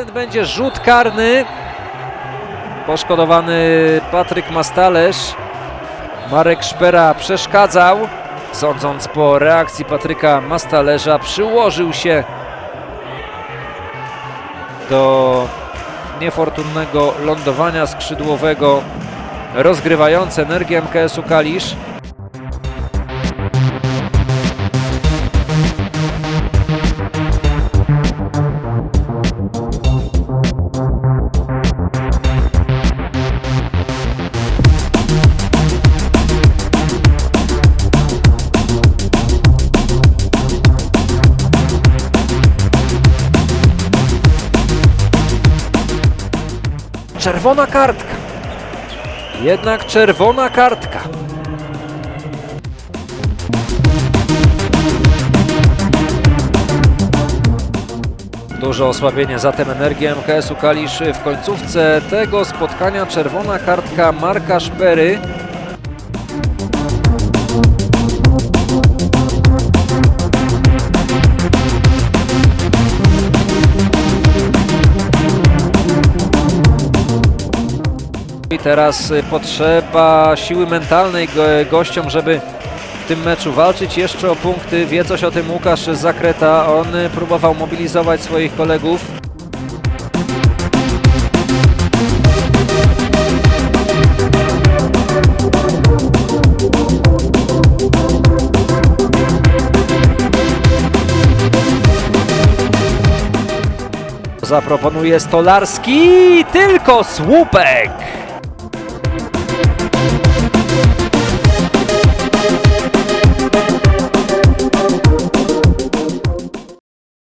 100% będzie rzut karny. Poszkodowany Patryk Mastalerz. Marek Szpera przeszkadzał. Sądząc po reakcji Patryka Mastalerza, przyłożył się do niefortunnego lądowania skrzydłowego rozgrywający energię MKS-u Kalisz. Czerwona kartka. Jednak czerwona kartka. Duże osłabienie zatem energii MKS-u Kalisz w końcówce tego spotkania. Czerwona kartka Marka Szpery. I teraz y, potrzeba siły mentalnej go- gościom, żeby w tym meczu walczyć jeszcze o punkty. Wie coś o tym Łukasz Zakreta. On y, próbował mobilizować swoich kolegów. Zaproponuje Stolarski, tylko słupek!